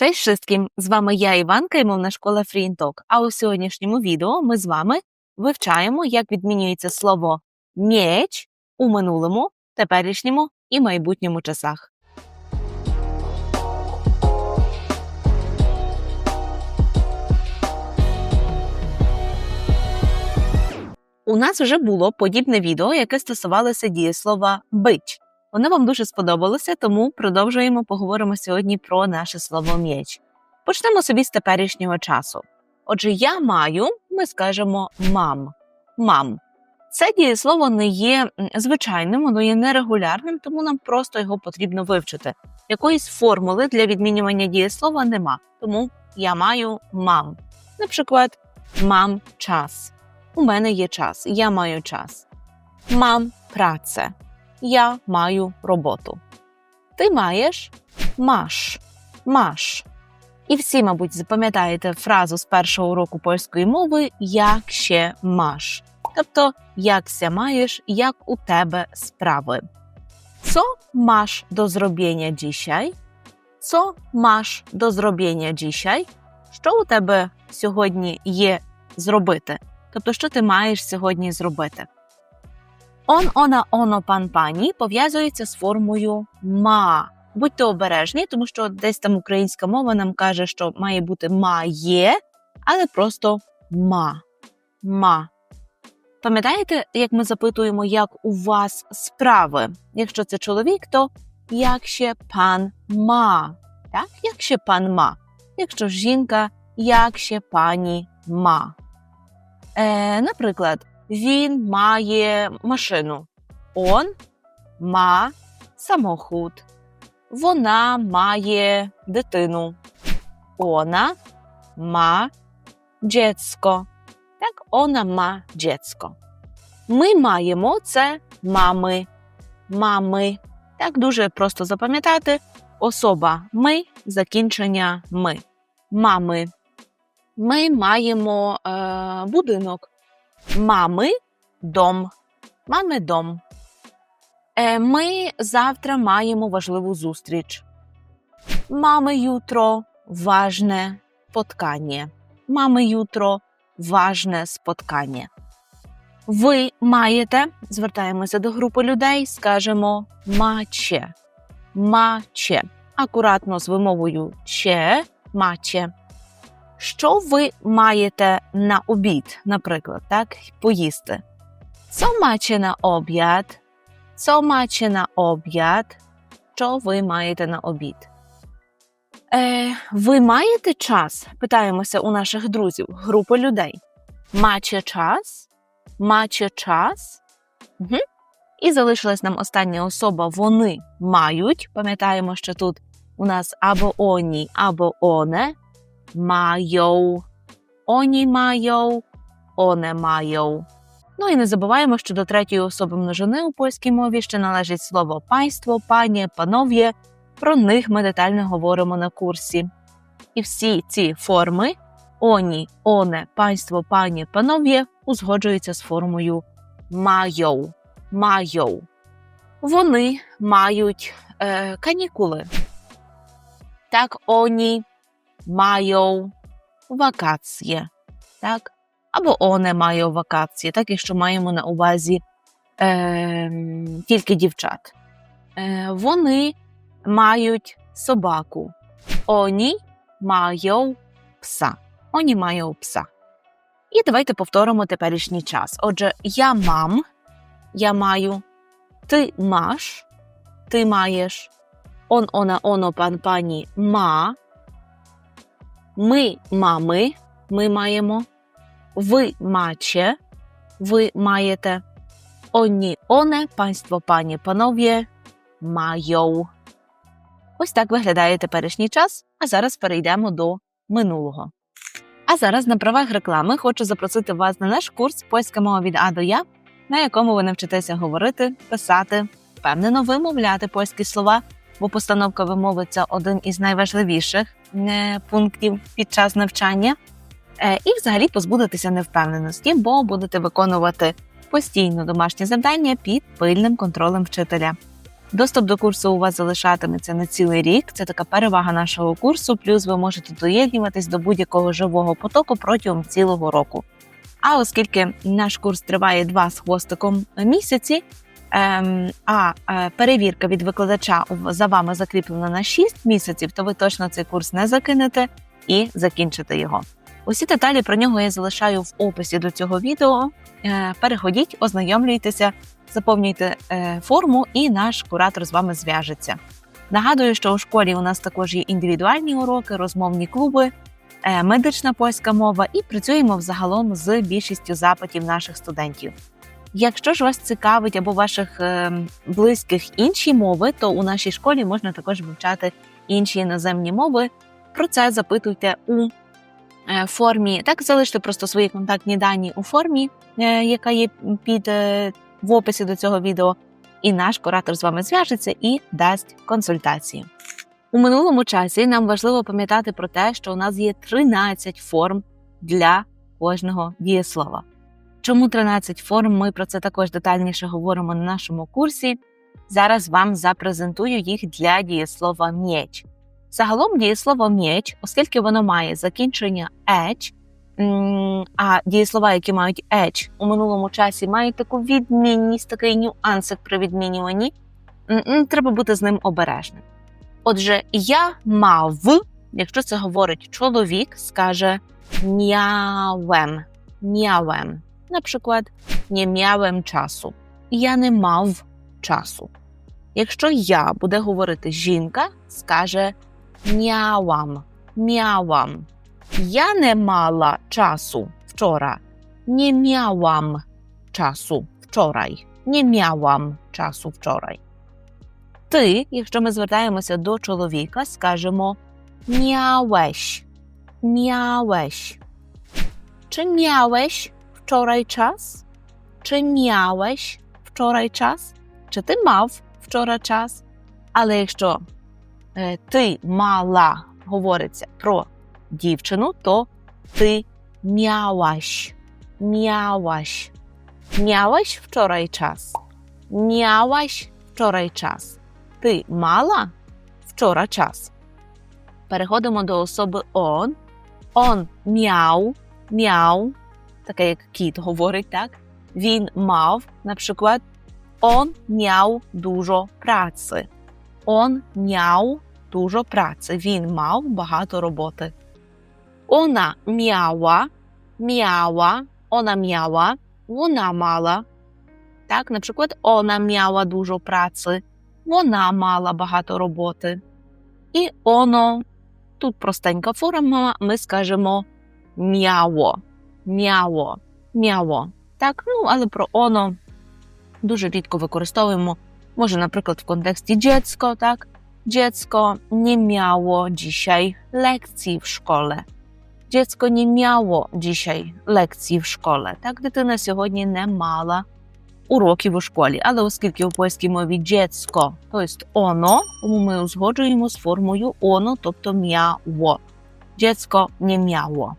Cześć wszystkim! З вами я Іванка і мовна школа FreeTalk. А у сьогоднішньому відео ми з вами вивчаємо, як відмінюється слово «м'єч» у минулому, теперішньому і майбутньому часах. У нас вже було подібне відео, яке стосувалося дієслова бич. Воно вам дуже сподобалося, тому продовжуємо поговоримо сьогодні про наше слово м'яч. Почнемо собі з теперішнього часу. Отже, я маю, ми скажемо мам. Мам. Це дієслово не є звичайним, воно є нерегулярним, тому нам просто його потрібно вивчити. Якоїсь формули для відмінювання дієслова нема. Тому я маю мам. Наприклад, мам час. У мене є час, я маю час. Мам працę. Я маю роботу. Ти маєш маш. Маш. І всі, мабуть, запам'ятаєте фразу з першого уроку польської мови як ще маш. Тобто, якся маєш, як у тебе справи. Co masz do zrobienia dzisiaj? Co masz do zrobienia dzisiaj? Що у тебе сьогодні є зробити? Тобто, що ти маєш сьогодні зробити? Он, она, оно, пан, пані пов'язується з формою ма. Будьте обережні, тому що десь там українська мова нам каже, що має бути має, але просто ма. Ма. Пам'ятаєте, як ми запитуємо, як у вас справи? Якщо це чоловік, то як ще пан ма? Так? Як ще пан ма? Якщо жінка, як ще пані ма? Е, наприклад, він має машину. Он ма самохід. Вона має дитину. Ona ma dziecko. Так, ona ma dziecko. Ми маємо це мами. Мами. Так дуже просто запам'ятати. Особа ми, закінчення ми. Мами. Ми маємо е, будинок. Мами дом. Мами дом. Е, Ми завтра маємо важливу зустріч. Mamy jutro ważne spotkanie. Mamy jutro ważne spotkanie. Ви маєте, звертаємося до групи людей, скажемо маче. Маче. Акуратно з вимовою че, маче. Що ви маєте на обід, наприклад, так? Поїсти. Co macie na obiad? Co macie na obiad? Що ви маєте на обід? Е, ви маєте час? Питаємося у наших друзів, групи людей. Маче час? Маче час? Угу. І залишилась нам остання особа. Вони мають. Пам'ятаємо, що тут у нас або оні, або оне. Маją. Оні маją, оне маją. Ну і не забуваємо, що до третьої особи множини у польській мові ще належить слово панство, пані, панов'є. Про них ми детально говоримо на курсі. І всі ці форми оні, оне, панство, пані, панов'є узгоджуються з формою майоу. Майоу. Вони мають е, канікули. Так, оні mają wakacje, так? Або one mają wakacje, так, якщо маємо на увазі е, тільки дівчат. Е, вони мають собаку. Oni mają psa. Oni mają psa. І давайте повторимо теперішній час. Отже, я мам, я маю, ти маш, ти маєш, он, она, оно, пан, пані ма, ми мами, ми маємо, ви маче, ви маєте, оні оне, панство, пані, панов'є, майоу. Ось так виглядає теперішній час, а зараз перейдемо до минулого. А зараз на правах реклами хочу запросити вас на наш курс Польська мова від А до Я, на якому ви навчитеся говорити, писати, впевнено вимовляти польські слова, бо постановка вимови це один із найважливіших е, пунктів під час навчання. Е, І взагалі позбудетеся невпевненості, бо будете виконувати постійно домашні завдання під пильним контролем вчителя. Доступ до курсу у вас залишатиметься на цілий рік. Це така перевага нашого курсу. Плюс ви можете доєднуватись до будь-якого живого потоку протягом цілого року. А оскільки наш курс триває два з хвостиком місяці, а е, перевірка від викладача за вами закріплена на 6 місяців, то ви точно цей курс не закинете і закінчите його. Усі деталі про нього я залишаю в описі до цього відео. Е, Переходіть, ознайомлюйтеся, заповнюйте е, форму, і наш куратор з вами зв'яжеться. Нагадую, що у школі у нас також є індивідуальні уроки, розмовні клуби, медична польська мова і працюємо взагалом з більшістю запитів наших студентів. Якщо ж вас цікавить або ваших е, близьких інші мови, то у нашій школі можна також вивчати інші іноземні мови. Про це запитуйте у е, формі. Так, залиште просто свої контактні дані у формі, е, яка є під в описі до цього відео, і наш куратор з вами зв'яжеться і дасть консультації. У минулому часі нам важливо пам'ятати про те, що у нас є 13 форм для кожного дієслова. Чому 13 форм? Ми про це також детальніше говоримо на нашому курсі. Зараз вам запрезентую їх для дієслова м'єч. Загалом дієслово м'єч, оскільки воно має закінчення еч, а дієслова, які мають еч у минулому часі, мають таку відмінність, такий нюансик при відмінюванні, треба бути з ним обережним. Отже, я мав, якщо це говорить чоловік, скаже м'явем, м'явем. Наприклад, не м'явем часу. Я не мав часу. Якщо я буде говорити жінка, скаже м'явам, м'явам. Я не мала часу вчора. Не м'явам часу вчорай. Не м'явам часу вчорай. Ти, якщо ми звертаємося до чоловіка, скажемо м'явеш. М'явеш. Чи м'явеш wczoraj час? Чи м'явеш вчорай час? Чи ти мав вчора час? Але якщо ти мала говориться про дівчину, то ти м'яваш. М'яваш. М'яваш вчорай час. М'яваш вчорай час. Ти мала вчора час. Переходимо до особи он. Он м'яв, м'яв, таке як кіт говорить, так? Він мав, наприклад, он м'яв дуже праці. Он м'яв дуже праці. Він мав багато роботи. Ona miała, miała, ona miała, вона мала. Так, наприклад, ona miała dużo pracy, вона мала багато роботи. І оно, тут простенька форма, ми скажемо м'яво, м'яво, м'яво. Так, ну, але про оно дуже рідко використовуємо. Може, наприклад, в контексті dziecko, так? Dziecko nie miało dzisiaj lekcji w szkole. Dziecko nie miało dzisiaj lekcji w szkole. Так, дитина сьогодні не мала уроків у школі. Але оскільки у польській мові dziecko, тобто оно, тому ми узгоджуємо з формою оно, тобто м'яво. Dziecko не miało.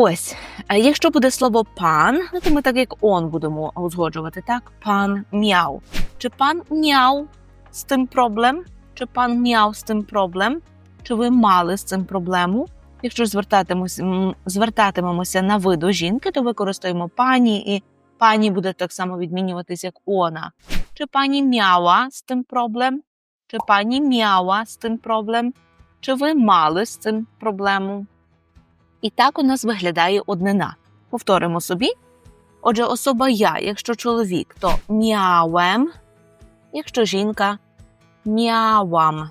Ось, якщо буде слово пан, ну, то ми так як он будемо узгоджувати, так? Пан м'яв. Чи пан м'яв з тим проблем? Чи пан м'яв з тим проблем? Чи ви мали з цим проблему? Якщо звертатимемося на ви до жінки, то використаємо пані, і пані буде так само відмінюватись, як она. Чи пані м'яла з тим проблем? Чи пані м'яла з тим проблем? Чи ви мали з цим проблему? І так у нас виглядає однина. Повторимо собі. Отже, особа я, якщо чоловік, то м'яуем, якщо жінка м'яуам.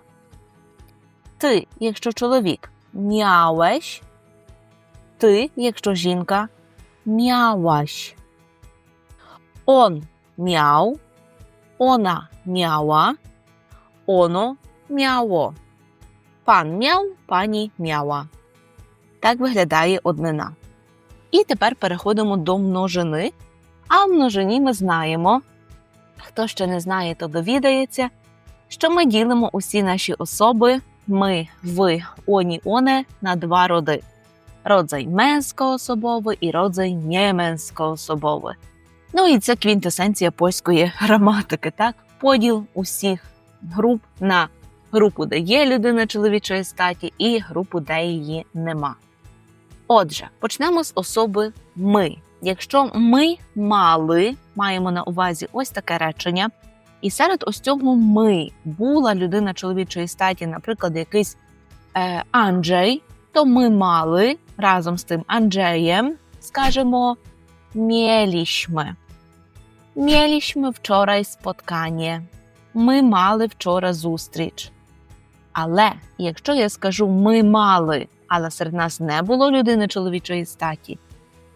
Ти, якщо чоловік, м'яуеш. Ти, якщо жінка, м'яуаш. Он м'яу, она м'яла, оно м'яло. Пан м'яв, пані м'яла. Так виглядає однина. І тепер переходимо до множини. А в множині ми знаємо, хто ще не знає, то довідається, що ми ділимо усі наші особи, ми, ви, оні, оне на два роди: родзай менськоособовий і родзай нєменськоособовий. Ну і це квінтесенція польської граматики, так? поділ усіх груп на групу, де є людина чоловічої статі, і групу, де її нема. Отже, почнемо з особи ми. Якщо ми мали, маємо на увазі ось таке речення, і серед ось цього ми була людина чоловічої статі, наприклад, якийсь е, Анджей, то ми мали разом з тим Анджеєм, скажемо, mieliśmy. Mieliśmy вчора spotkanie. Ми мали вчора зустріч. Але якщо я скажу ми мали, але серед нас не було людини чоловічої статі,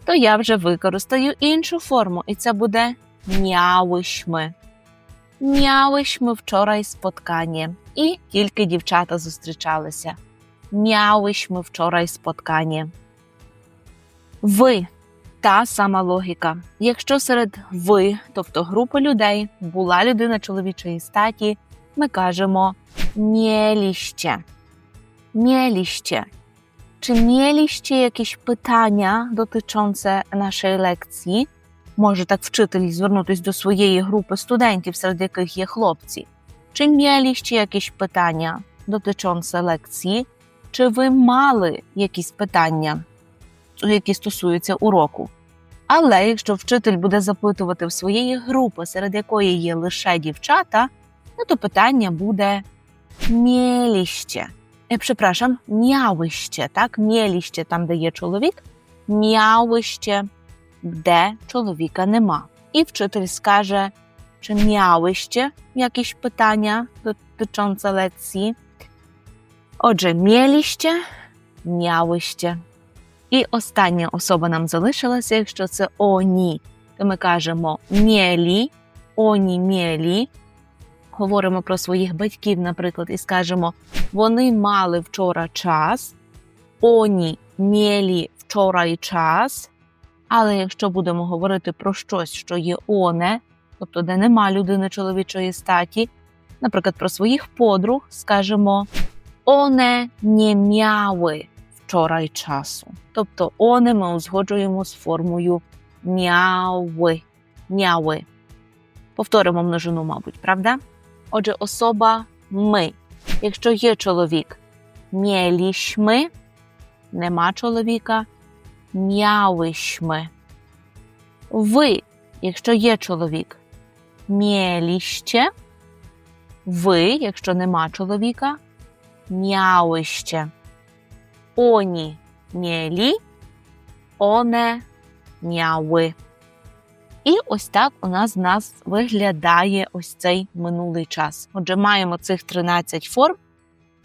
то я вже використаю іншу форму, і це буде miałyśmy. Miałyśmy вчора spotkanie. І тільки дівчата зустрічалися. Miałyśmy вчора spotkanie. Ви та сама логіка. Якщо серед ви, тобто групи людей, була людина чоловічої статі, ми кажемо mieliście. Mieliście. Czy mieliście jakieś pytania dotyczące naszej лекції? Може так вчитель звернутися до своєї групи студентів, серед яких є хлопці. Чи mieliście якісь питання dotyczące лекції? Чи ви мали якісь питання, які стосуються уроку? Але якщо вчитель буде запитувати в своєї групи, серед якої є лише дівчата, то питання буде mieliście. E, przepraszam, miałyście, tak? Mieliście там, де є чоловік, miałyście, де чоловіка нема. І вчитель скаже, чи miałyście якісь питання dotyczące лекції. Отже, mieliście, miałyście. І остання особа нам залишилася, якщо це оні, то ми кажемо mieli, оні mieli. Говоримо про своїх батьків, наприклад, і скажемо, вони мали вчора час, оні mieli вчора час. Але якщо будемо говорити про щось, що є оне, тобто де нема людини чоловічої статі, наприклад, про своїх подруг, скажемо one nie miały вчора часу. Тобто оне ми узгоджуємо з формою miały. miały. Повторимо множину, мабуть, правда? Отже, особа ми. Якщо є чоловік, mieliśmy, нема чоловіка, miałyśmy. Ви, якщо є чоловік, mieliście, ви, якщо нема чоловіка, miałyście. Oni mieli, one miały. І ось так у нас, нас виглядає ось цей минулий час. Отже, маємо цих 13 форм.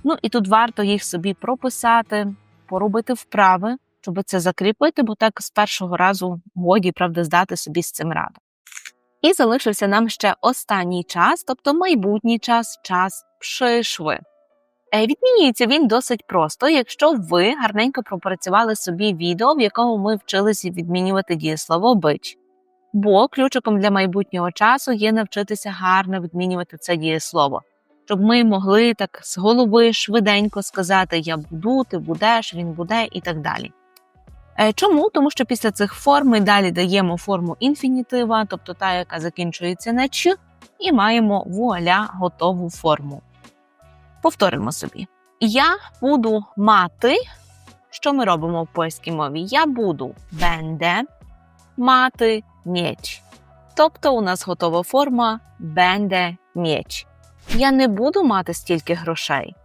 Ну і тут варто їх собі прописати, поробити вправи, щоб це закріпити, бо так з першого разу годі, правда, здати собі з цим раду. І залишився нам ще останній час, тобто майбутній час, час прийшли. Відмінюється він досить просто, якщо ви гарненько пропрацювали собі відео, в якому ми вчилися відмінювати дієслово бич. Бо ключиком для майбутнього часу є навчитися гарно відмінювати це дієслово, щоб ми могли так з голови швиденько сказати Я буду, ти будеш, він буде і так далі. Чому? Тому що після цих форм ми далі даємо форму інфінітива, тобто та, яка закінчується на ч, і маємо вуаля готову форму. Повторимо собі. Я буду мати. Що ми робимо в польській мові? Я буду бенде мати м'яч. Тобто у нас готова форма бенде м'яч. Я не буду мати стільки грошей.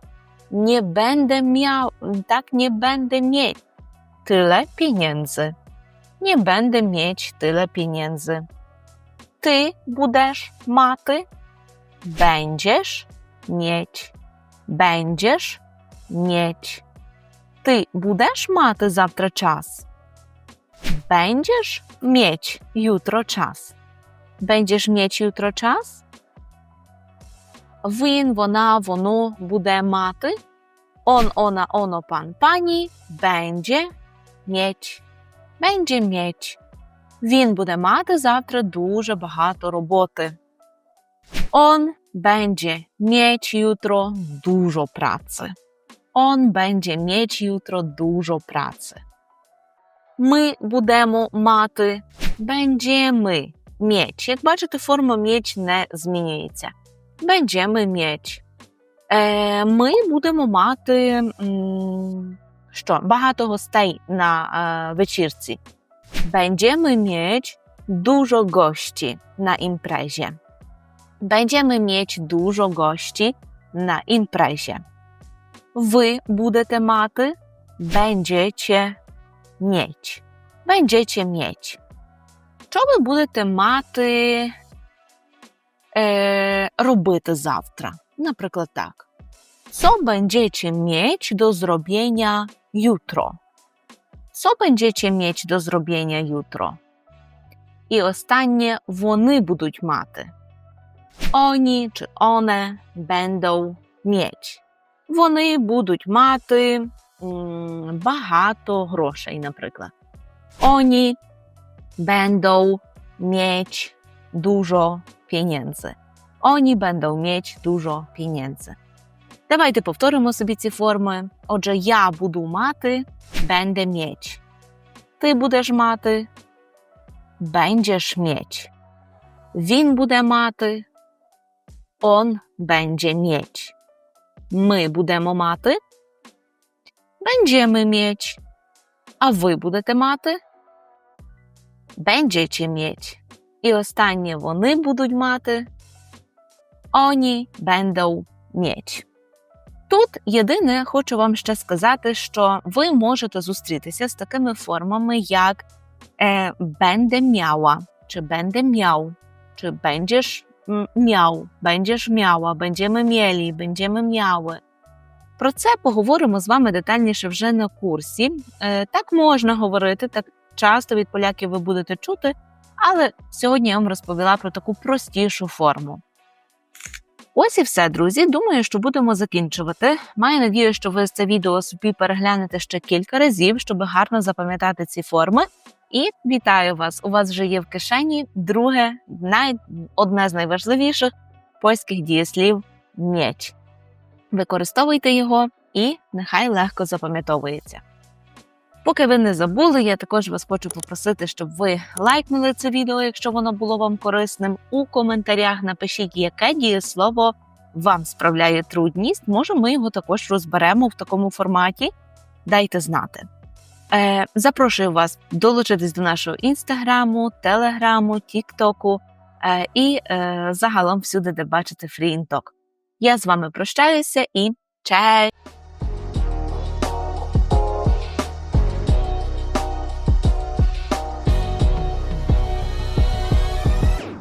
Не бенде м'я... так не бенде м'яч. Tyle pieniędzy. Nie będę mieć tyle pieniędzy. Ty будеш мати. Będziesz mieć. Będziesz mieć. Ty будеш мати завтра час? Będziesz mieć jutro czas. Będziesz mieć jutro czas? Він, вона, воно буде мати. Он, ona, ono, pan, pani będzie mieć. Będzie mieć. Він буде мати завтра дуже багато роботи. On będzie mieć jutro dużo pracy. On będzie mieć jutro dużo pracy. Ми будемо мати będziemy mieć. Як бачите, форма mieć не змінюється. Będziemy mieć. Е, ми будемо мати м, що, багато гостей на е, вечірці. Będziemy mieć dużo gości na imprezie. Będziemy mieć dużo gości na imprezie. Ви будете мати. Będziecie mieć. Będziecie mieć. Що ви будете мати е, робити завтра? Наприклад, так. Co będziecie mieć do zrobienia jutro? Co będziecie mieć do zrobienia jutro? І останнє вони будуть мати. Oni чи one będą mieć. Вони будуть мати м, багато грошей, наприклад. Oni będą mieć dużo pieniędzy. Oni będą mieć dużo pieniędzy. Давайте повторимо собі ці форми. Отже, я буду мати, będę mieć. Ти будеш мати, będziesz mieć. Він буде мати, on będzie mieć. Ми будемо мати, będziemy mieć. А ви будете мати, będziecie mieć. І останнє вони будуть мати, oni będą mieć. Тут єдине хочу вам ще сказати, що ви можете зустрітися з такими формами, як е, będę miała, чи będę miał, чи będziesz м, miał, będziesz miała, będziemy mieli, będziemy miały. Про це поговоримо з вами детальніше вже на курсі. Е, так можна говорити, так часто від поляків ви будете чути, але сьогодні я вам розповіла про таку простішу форму. Ось і все, друзі. Думаю, що будемо закінчувати. Маю надію, що ви це відео собі переглянете ще кілька разів, щоб гарно запам'ятати ці форми. І вітаю вас! У вас вже є в кишені друге, най... одне з найважливіших польських дієслів м'яч. Використовуйте його і нехай легко запам'ятовується. Поки ви не забули, я також вас хочу попросити, щоб ви лайкнули це відео, якщо воно було вам корисним. У коментарях напишіть, яке дієслово вам справляє трудність. Може, ми його також розберемо в такому форматі. Дайте знати. Е, запрошую вас долучитись до нашого інстаграму, телеграму, тіктоку е, і е, загалом всюди, де бачите FreeInTalk. Я з вами прощаюся і чай!